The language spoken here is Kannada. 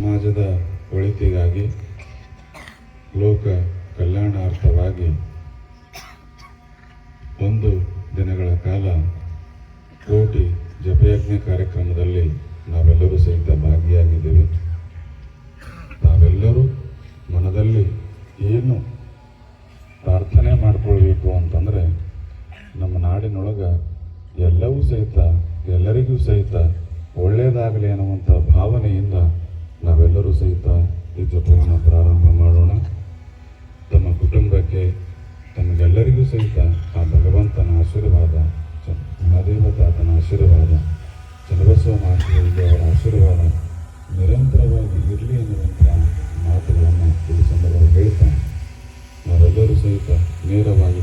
ಸಮಾಜದ ಒಳಿತಿಗಾಗಿ ಲೋಕ ಕಲ್ಯಾಣಾರ್ಥವಾಗಿ ಒಂದು ದಿನಗಳ ಕಾಲ ಕೋಟಿ ಜಪಯಜ್ಞ ಕಾರ್ಯಕ್ರಮದಲ್ಲಿ ನಾವೆಲ್ಲರೂ ಸಹಿತ ಭಾಗಿಯಾಗಿದ್ದೇವೆ. ತಾವೆಲ್ಲರೂ ಮನದಲ್ಲಿ ಏನು ಪ್ರಾರ್ಥನೆ ಮಾಡಿಕೊಳ್ಬೇಕು ಅಂತಂದರೆ ನಮ್ಮ ನಾಡಿನೊಳಗೆ ಎಲ್ಲವೂ ಸಹಿತ, ಎಲ್ಲರಿಗೂ ಸಹಿತ ಒಳ್ಳೆಯದಾಗಲಿ ಅನ್ನುವಂಥ ಭಾವನೆಯಿಂದ ನಾವೆಲ್ಲರೂ ಸಹಿತ ಈ ಜಪವನ್ನು ಪ್ರಾರಂಭ ಮಾಡೋಣ. ತಮ್ಮ ಕುಟುಂಬಕ್ಕೆ, ತಮಗೆಲ್ಲರಿಗೂ ಸಹಿತ ಆ ಭಗವಂತನ ಆಶೀರ್ವಾದ ಚ- ಮಹಾದೇವ ಆಶೀರ್ವಾದ ಚನ್ನಬಸವ ಮಹಾಶಿವರಿಗೆ ಅವರ ಆಶೀರ್ವಾದ ನಿರಂತರವಾಗಿ ಇರಲಿ ಎನ್ನುವಂಥ ಮಾತುಗಳನ್ನು ಈ ಸಂದರ್ಭದಲ್ಲಿ ಹೇಳ್ತಾನೆ ನಾವೆಲ್ಲರೂ ಸಹಿತ ನೇರವಾಗಿ